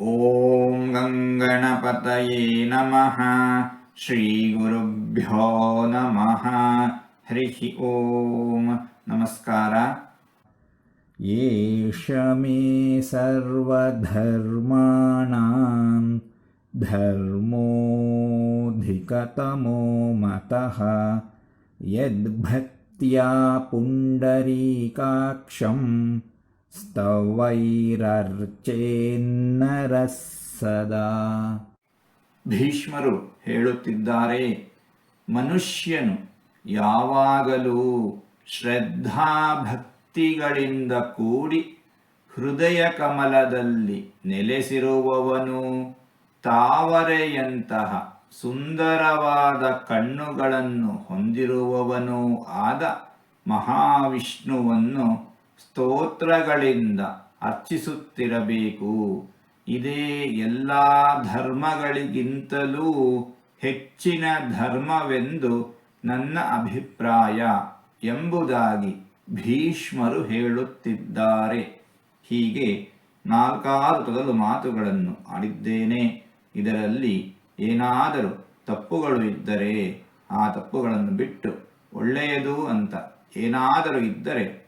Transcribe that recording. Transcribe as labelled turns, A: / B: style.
A: ॐ गङ्गणपतये नमः। श्रीगुरुभ्यो नमः। हरिः ॐ नमस्कार।
B: एष मे सर्वधर्माणां धर्मोऽधिकतमो मतः। यद्भक्त्या पुण्डरीकाक्षम् ಸ್ತವೈರರ್ಚೇನ್ನರ ಸದಾ
A: ಭೀಷ್ಮರು ಹೇಳುತ್ತಿದ್ದಾರೆ, ಮನುಷ್ಯನು ಯಾವಾಗಲೂ ಶ್ರದ್ಧಾಭಕ್ತಿಗಳಿಂದ ಕೂಡಿ ಹೃದಯ ಕಮಲದಲ್ಲಿ ನೆಲೆಸಿರುವವನು. ತಾವರೆಯಂತಹ ಸುಂದರವಾದ ಕಣ್ಣುಗಳನ್ನು ಹೊಂದಿರುವವನೂ ಆದ ಮಹಾವಿಷ್ಣುವನ್ನು ಸ್ತೋತ್ರಗಳಿಂದ ಅರ್ಚಿಸುತ್ತಿರಬೇಕು. ಇದೇ ಎಲ್ಲ ಧರ್ಮಗಳಿಗಿಂತಲೂ ಹೆಚ್ಚಿನ ಧರ್ಮವೆಂದು ನನ್ನ ಅಭಿಪ್ರಾಯ ಎಂಬುದಾಗಿ ಭೀಷ್ಮರು ಹೇಳುತ್ತಿದ್ದಾರೆ. ಹೀಗೆ ನಾಲ್ಕಾರು ತೊದಲು ಮಾತುಗಳನ್ನು ಆಡಿದ್ದೇನೆ. ಇದರಲ್ಲಿ ಏನಾದರೂ ತಪ್ಪುಗಳು ಇದ್ದರೆ ಆ ತಪ್ಪುಗಳನ್ನು ಬಿಟ್ಟು ಒಳ್ಳೆಯದು ಅಂತ ಏನಾದರೂ ಇದ್ದರೆ